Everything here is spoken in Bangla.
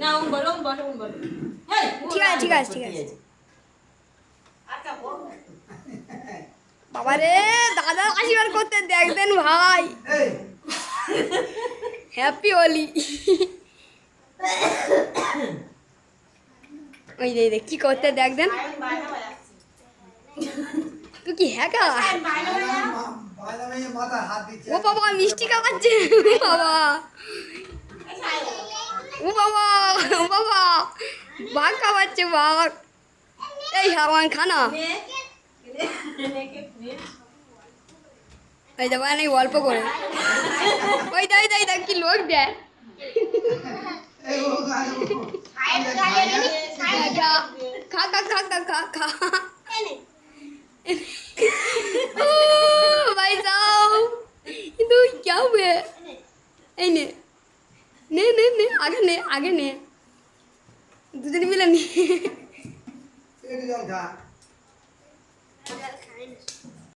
না উন বলো উন বলো উন বলো। ঠিক আছে ঠিক আছে ঠিক আছে। বাবা রে দাদা আশীর্বাদ করতে দেখবেন ভাই। হ্যাপি হোলি ওই দে দে কি করতে দেখবেন তুই কি হ্যাকা ও বাবা মিষ্টি খাওয়াচ্ছে। বাবা। বাবা ও বাবা বাঘ খাওয়াচ্ছে বাঘ এই হাওয়ান খানা নে, নে, নে, কে, নে। ওই দেবো অনেক গল্প করে ওই দাই দাই দেখ কি লোক দেয় এই ও গায়ে ও। খা খা খা খা খা খা খা ओ, भाई साहब ये तो क्या हुआ है ए ने ने আগে নে আগে নে। দুজন মিলে নে।